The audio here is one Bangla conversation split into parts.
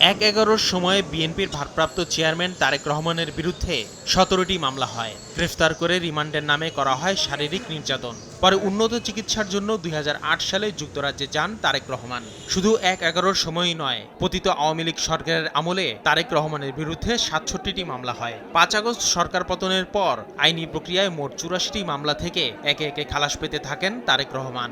এক এগারোর সময়ে বিএনপির ভারপ্রাপ্ত চেয়ারম্যান তারেক রহমানের বিরুদ্ধে সতেরোটি মামলা হয়। গ্রেফতার করে রিমান্ডের নামে করা হয় শারীরিক নির্যাতন। পরে উন্নত চিকিৎসার জন্য দুই হাজার আট সালে যুক্তরাজ্যে যান তারেক রহমান। শুধু এক এগারোর সময়ই নয়, পতিত আওয়ামী লীগ সরকারের আমলে তারেক রহমানের বিরুদ্ধে সাতষট্টিটি মামলা হয়। পাঁচ আগস্ট সরকার পতনের পর আইনি প্রক্রিয়ায় মোট চুরাশিটি মামলা থেকে একে একে খালাস পেতে থাকেন তারেক রহমান।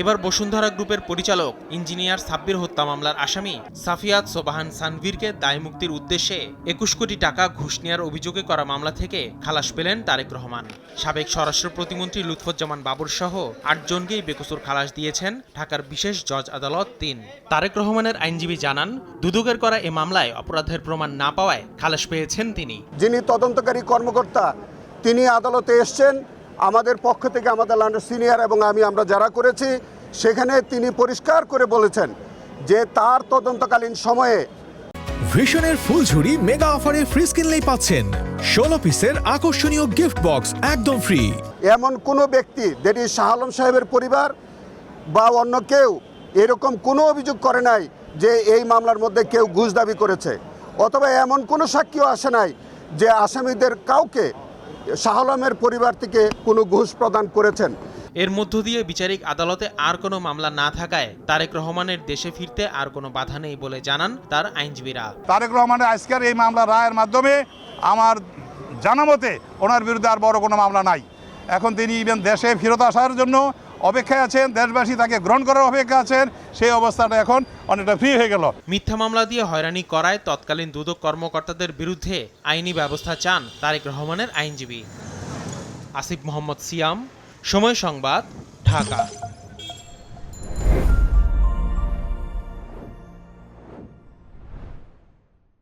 এবার বসুন্ধরা গ্রুপের পরিচালক, ইঞ্জিনিয়ার সাব্বির হত্যা মামলার আসামি সাফিয়াত সোবাহান সানভীরকে দায়মুক্তির উদ্দেশ্যে একুশ কোটি টাকা ঘুষ নেওয়ার অভিযোগে করা মামলা থেকে খালাস পেলেন তারেক রহমান। সাবেক স্বরাষ্ট্র প্রতিমন্ত্রী লুৎফুজ্জামান বাবুর সহ আটজনকেই বেকসুর খালাস দিয়েছেন ঢাকার বিশেষ জজ আদালত তিন। তারেক রহমানের আইনজীবী জানান, দুদকের করা এ মামলায় অপরাধের প্রমাণ না পাওয়ায় খালাস পেয়েছেন তিনি। যিনি তদন্তকারী কর্মকর্তা, তিনি আদালতে এসছেন আমাদের পক্ষ থেকে আমাদের লান্ডার সিনিয়র এবং আমি আমরা যারা করেছি সেখানে তিনি পরিষ্কার করে বলেছেন যে তার তদন্তকালীন সময়ে ভিশনের ফুলঝুরি মেগা অফারে ফ্রিজ কিনলেই পাচ্ছেন। ষোলো পিসের আকর্ষণীয় গিফট বক্স একদম ফ্রি এমন কোনো ব্যক্তি যেটি শাহ আলম সাহেবের পরিবার বা অন্য কেউ এরকম কোনো অভিযোগ করে নাই যে এই মামলার মধ্যে কেউ ঘুষ দাবি করেছে। অথবা এমন কোনো সাক্ষীও আসে নাই যে আসামিদের কাউকে শাহ আলমের পরিবার থেকে কোনো ঘুষ প্রদান করেছেন। এর মধ্য দিয়ে বিচারিক আদালতে আর কোনো মামলা না থাকায় তারেক রহমানের দেশে ফিরতে আর কোনো বাধা নেই বলে জানান তার আইনজীবীরা। তারেক রহমানের আজকের এই মামলা রায়ের মাধ্যমে আমার জানামতে ওনার বিরুদ্ধে আর বড় কোনো মামলা নাই। এখন তিনি ইভেন দেশে ফেরত আসার জন্য অপেক্ষায় আছেন, দেশবাসী তাকে গ্রহণ করার অপেক্ষা আছেন, সেই অবস্থাটা এখন অনেকটা ফ্রি হয়ে গেল। মিথ্যা মামলা দিয়ে হয়রানি করায় তৎকালীন দুদক কর্মকর্তাদের বিরুদ্ধে আইনি ব্যবস্থা চান তারেক রহমানের আইনজীবী। আসিফ মোহাম্মদ সিয়াম, সময় সংবাদ, ঢাকা।